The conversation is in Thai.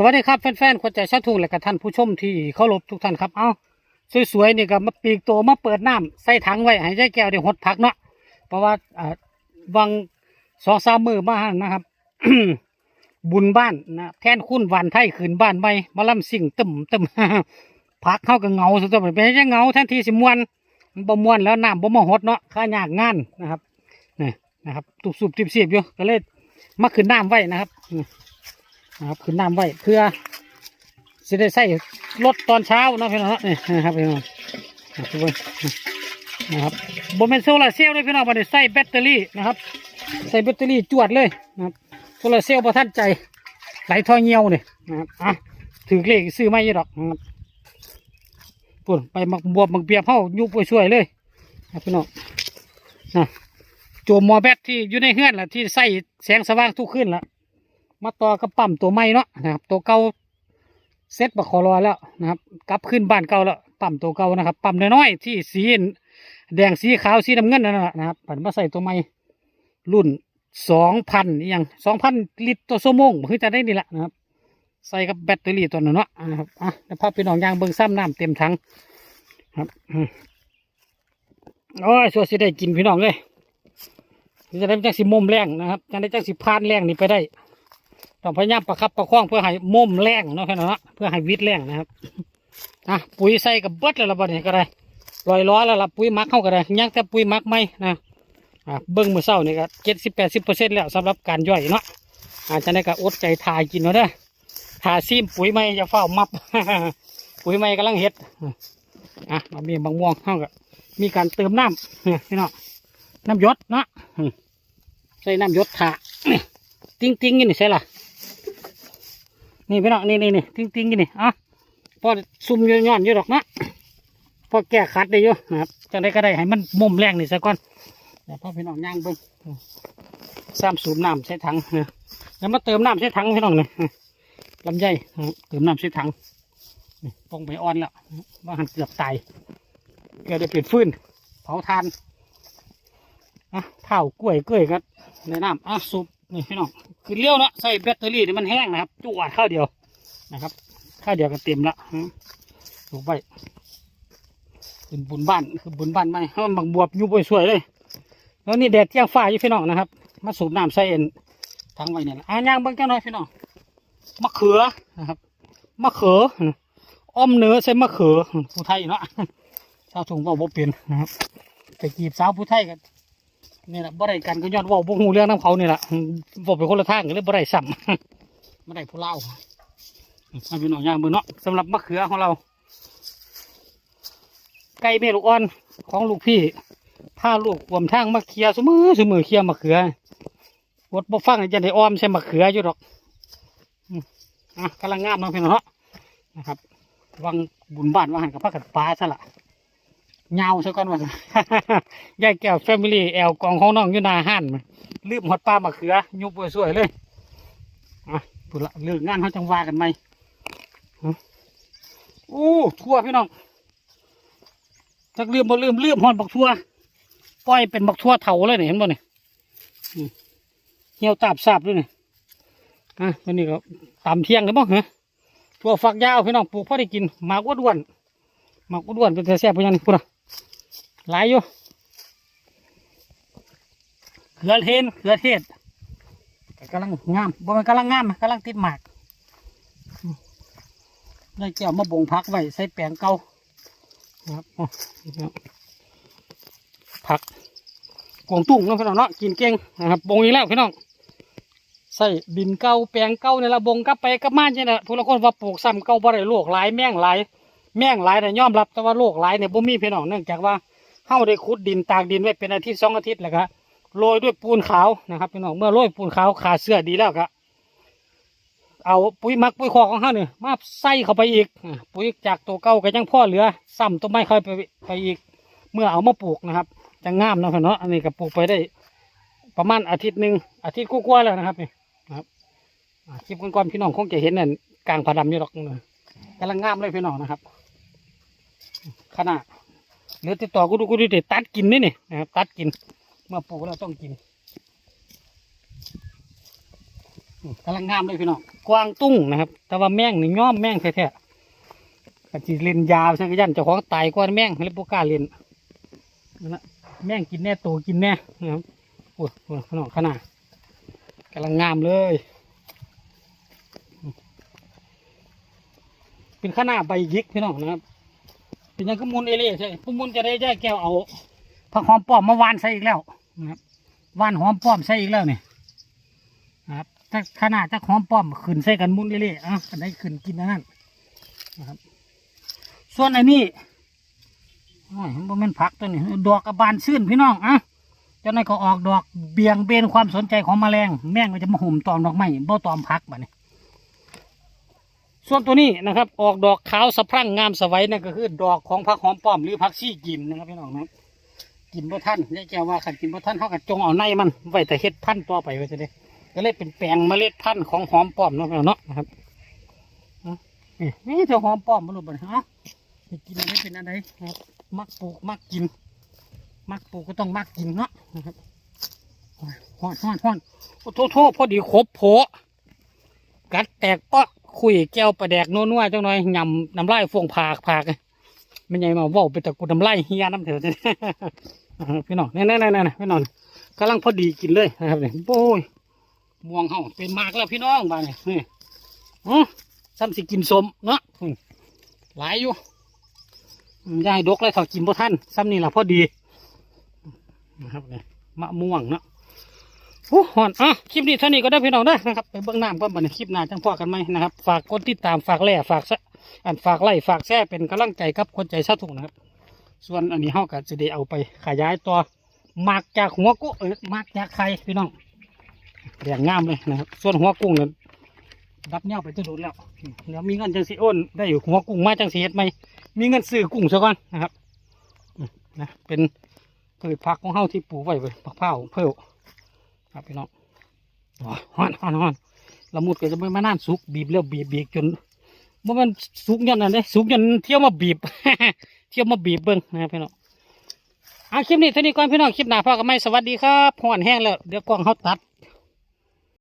สวัสดีครับแฟนๆคนใจชาทุ่งและกับท่านผู้ชมที่เคารพทุกท่านครับ เอาสวยๆนี่ก็มาปีกตัวมาเปิดน้ำใส่ถังไว้ให้ยายแก้วได้หดผักเนาะ เพราะว่าอ่าวังสองสามมือมาหันนะครับ บุญบ้านนะแทนคุณวันไทยขืนบ้านใหม่มาล่ำสิ่งตึมตึมผักเข้ากับเงาสุดๆเป็นยังเงาแทนที่สิมวนมันบ่มวนแล้วน้ำบ่มาหดเนาะค่ายากงานนะครับนี่นะครับตุบสุบติบเสียบอยู่ก็เลยมาขึ้นน้ำไว้นะครับ นะครับขึ้นน้ำไว้เพื่อจะได้ใส่รถตอนเช้านะพี่น้องเนาะนี่นะครับพี่น้องนะครับทุกคนนะครับบนเป็นโซลาเซลล์เลยพี่น้องบันนี้ใส่แบตเตอรี่นะครับ ใส่แบตเตอรี่จวดเลยนะครับโซลาเซลล์ประทันใจไหลท่อเงี้ยวเนี่ยนะครับอะถือเลขซื้อไม่ยี่ดอกนะครับปุ่นไปมักบวบมักเบียบเข้ายุบไปช่วยเลยนะครับพี่น้องนะจมมอแบตที่อยู่ในเฮือนล่ะที่ใส่แสงสว่างทุกขึ้นละ มาต่อกับปั๊มตัวใหม่เนาะนะครับ ตัวเก่าเซ็ตบักคอรอแล้วนะครับ กลับขึ้นบ้านเก่าแล้วปั๊มตัวเก่านะครับปั๊มน้อยๆที่สีแดงสีขาวสีน้ำเงินนั่นนะนะครับผันมาใส่ตัวใหม่รุ่นสองพันยังสองพันลิตรต่อชั่วโมงคือจะได้นี่แหละนะครับ ใส่กับแบตเตอรี่ตัวนั้นเนาะนะครับอะแล้วพาไปนองยางเบิ้งซ้ำน้ำเต็มถังครับอืมโอ้ยชัวร์สิได้กินพี่น้องเลยจะได้จังสิมุมแรงนะครับจะได้จังสิพานแรงนี่ไปได้ ต้องพยายามประคับประคองเพื่อให้มุมแรงเนาะแค่นั้นเนะเพื่อให้วิดแรงนะครับอะปุ๋ยใส่กับเบิดแล้วละบัดนี้ก็ได้ลอยล้อแล้วละปุ๋ยมักเข้าก็ได้ยังแต่ปุ๋ยมักไม่นะอะเบิ้งมือเศร้านี่ก็เจ็ดสิบแปดสิบเปอร์เซ็นต์แล้วสำหรับการย่อยเนาะอาจจะได้ก็อดใจทายกินเนาะเด้อทาซีมปุ๋ยไม่จะเฝ้ามับ ปุ๋ยไม่กำลังเฮ็ดอะเรามีบางม่วงเข้าก็มีการเติมน้ำเนี่ยพี่น้องน้ำยศเนาะใส่น้ำยศถาติ้งติ้งๆนี่ใช่ล่ะ นี่พี่น้องนี่นี่นี่ติ้งติ้งๆนี่อะพอซุ่มย้อนๆอยู่ดอกนะพอแก้ขัดได้อยู่นะครับจังได้ก็ได้ให้มันมุมแรงนี่ซะก่อนเดี๋ยวพ่อพี่น้องย่างเบิ้งซ้ำสูบน้ำใส่ถังเนี่ยแล้วมาเติมน้ำใส่ถังพี่น้องเนี่ยลำไยเติมน้ำใส่ถังปองไปอ่อนแล้วว่าหันเกือบตายเกือบได้เปลี่ยนฟืนเผาทานอะเผากล้วยกล้วยกันในน้ำอะสูบ นี่พี่น้องคือเลี้ยวเนาะใส่แบตเตอรี่นี่มันแห้งนะครับจวดข้าวเดียวนะครับข้าวเดียวก็เต็มละอืมถูไปเป็นบุญบ้านคือบุญบ้านไห้มันบักบวบอยู่บสวยเลยแล้วนี่แดดเที่ยงฟ้าอยู่พี่น้องนะครับ มาสูบน้ำใส่เอ็นทางไว้เนี่ยล่ะอ่าย่างเบิ่งจังหน่อยพี่น้องมะเขือนะครับมะเขืออ้อมเนื้อใส่มะเขือผู้ไทยเนาะชาวถุงเว่าบ่เป็นนะครับไปจีบสาวผู้ไทยกัน นี่แหละบ่ได้กันก็ย้อนว่าบ่ฮู้เรื่องน้ำเขานี่แหละเว่าไปคนละทางก็เลยบ่ได้ซ้ำบ่ได้ผู้เล่าเอาพี่น้องย่างเบิ่งเนาะสำหรับมะเขือของเรา ไก่เมลูกอ่อนของลูกพี่พาลูกรวมทางมาเคลียร์สมือสมือเคลียมะเขือวดบ่ฟังจะได้อ้อมใส่มะเขืออยู่ดอกอะกำลังงามเนาะพี่น้องเนาะนะครับ วังบุญบ้านว่าหันกับพักกัดปลาซะละ เงาซะก่อนว่ายายแก้วแฟมิลี่แอลกองของน้องอยู่นาห้านมันลืมหดปลามะเขือ ยุบไปสวยเลยอะพูดละเรื่องงานเขาจังวากันไหมอู้ทั่วพี่น้องจักลืมบ่ลืมลืมหอดบักทั่วปล่อยเป็นบักทั่วเถาเลยเนี่ยเห็นบ่เนี่ยเหี่ยวตาบสาบด้วยเนี่ยอะวันนี้ก็ตามเที่ยงเลยบ่เหรอทั่วฝักยาวพี่น้องปลูกพอได้กินหมากอ้วนหมากอ้วนเป็นแต่แซ่บไปยังนี่พูดละ หลายอยู่เขือเทนเขือเทศก็กำลังงามบ่มันกำลังงามกำลังติดหมากอืมได้แก้วมาบ่งพักไว้ใส่แปลงเก่าครับนี่ครับผักกวางตุ้งเนาะพี่น้องเนาะกินเก่งนะครับบ่งอีกแล้วพี่น้องใส่ดินเก่าแปลงเก่าเนี่ยละบงกลับไปกลับมาเนี่ยนะผู้ละคนว่าปลูกซ้ำเก่าบ่ได้โรคหลายแม่งหลายแม่งหลายแต่ยอมรับแต่ว่าโรคหลายเนี่ยบ่มีพี่น้องเนื่องจากว่า เฮาได้ขุดดินตากดินไว้เป็นอาทิตย์สองอาทิตย์แล้วก็โรยด้วยปูนขาวนะครับพี่น้องเมื่อโรยปูนขาวขาเสื้อดีแล้วก็เอาปุ๋ยหมักปุ๋ยคอกของเฮาเนี่ยมาใส่เข้าไปอีกปุ๋ยจากตัวเก่าก็ยังพ่อเหลือซ้ำต้นไม้ค่อยไปไปอีก เมื่อเอามาปลูกนะครับ จะงามนะพี่น้องอันนี้ก็ปลูกไปได้ ประมาณอาทิตย์หนึ่งอาทิตย์กว่าๆแล้วนะครับนี่นะครับคลิปก่อนๆพี่น้องคงจะเห็นนั่นกลางผาดำอยู่หรอกนะกำลังงามเลยพี่น้องนะครับขนาด เหลือติดต่อกูดูกูดูเด็ดตัดกินนี่นี่นะครับตัดกิน เมื่อปลูกแล้วต้องกินกำลังงามเลยพี่น้องกวางตุ้งนะครับ แต่ว่าแม่งนี่ย่อมแม่งแท้ๆกะจิเล่นยาวใช่ไหมยันเจ้าของตายกว่าแม่งเลยพวกก้าเล่นนั่นละแม่งกินแน่โตกินแน่นะครับโอ้โอ้ยพี่น้องขนาดกำลังงามเลย เป็นขนาดใบยิกพี่น้องนะครับ เป็นยังก็มุนเอเล่ใช่ผู้มุนจะได้แยกแก้วเอาผักหอมป้อมมาวานใส่อีกแล้วนะครับวานหอมป้อมใส่อีกแล้วนี่ครับถ้าขนาดถ้าหอมป้อมขึ้นใส่กันมุนเอเล่อะอันไหนขึ้นกินนนั้นนะครับ ส่วนอันนี้โอ้ยมันบ่แม่นผักตัวนี้ดอกกระบานซื่นพี่น้องอะเจ้าหน้ายก็ออกดอกเบี่ยงเบนความสนใจของแมลง แม่งก็จะมาห่มตอมดอกไม้บ่ตอมผักแบบนี้ ส่วนตัวนี้นะครับ ออกดอกขาวสะพรั่งงามสวัยนั่นก็คือ ดอกของผักหอมป้อมหรือผักซี่กินนะครับพี่น้องนะครับกินบ่ท่านยายแก้วว่าขันกินบ่ท่านเขาก็จงเอาในมันไว้แต่เฮ็ดพันธุ์ต่อไปไว้จะได้ก็เลยเป็นแปลงเมล็ดพันธุ์ของหอมป้อมเนาะพี่น้องเนาะนะครับนี่นี่เจ้าหอมป้อมมาลูกบ่เนี่ยฮะกินอะไรเป็นอะไรครับมักปลูกมักกิน มักปลูกก็ต้องมักกินเนาะนะครับโอ้อนฮ้อนฮ้อนโอ้โทษโทษพอดีครบโผกัดแตกเปาะ คุยแก้วประแดกนัวๆจังหน่อยยำน้ำลายฟงผากผากไม่ใหญ่มาว่าไปตะกุดน้ำลายเฮียน้ำเถอะพี่น้องนี่ๆๆๆพี่น้องกำลังพอดีกินเลยนะครับเนี่ยโอ้ยม่วงเฮาเป็นมากแล้วพี่น้องบ้านนี่นี่อ๋อซ้ำสิกินสมเนาะหลายอยู่ยายดกเลยเขากินบ่ทันซ้ำนี่แหละพอดีนะครับเนี่ยมะม่วงเนาะ โอ้หอนอะคลิปนี้เท่านี้ก็ได้พี่น้องได้นะครับไปเบื้องหน้าก่อนบันคลิปหน้าจังพอกันไหมนะครับ ฝากกดติดตามฝากแล่ฝากแซะอันฝากไล่ฝากแช่เป็นกำลังใจกับคนใจซาถุงนะครับ ส่วนอันนี้เฮาก็จะได้เอาไปขยายตัวมากจากหัวกุ้งเออมากจากไข่พี่น้องแดงงามเลยนะครับ ส่วนหัวกุ้งนั้นดับเน่าไปจะโดนแล้วเดี๋ยวมีเงินจังสีอ้นได้อยู่หัวกุ้งมาจังสีเฮ็ดไหมมีเงินซื้อกุ้งซะก่อนนะครับนะเป็นพืชผักของเฮาที่ปลูกไว้เว้ยผักเผาเพิ่ม ครับพี่น้องโอ้ยฮ้อนฮ้อนฮ้อนละมุดก็จะไม่มานั่นสุกบีบแล้วบีบบีบจนว่ามันสุกยันนั่นเด้สุกยันเที่ยวมาบีบ เที่ยวมาบีบเบิ้งนะพี่น้องเอาคลิปนี้เท่านี้ก่อนพี่น้องคลิปหน้าพ่อกับไม่สวัสดีครับห้อนแห้งแล้วเดี๋ยวกล้องเขาตัด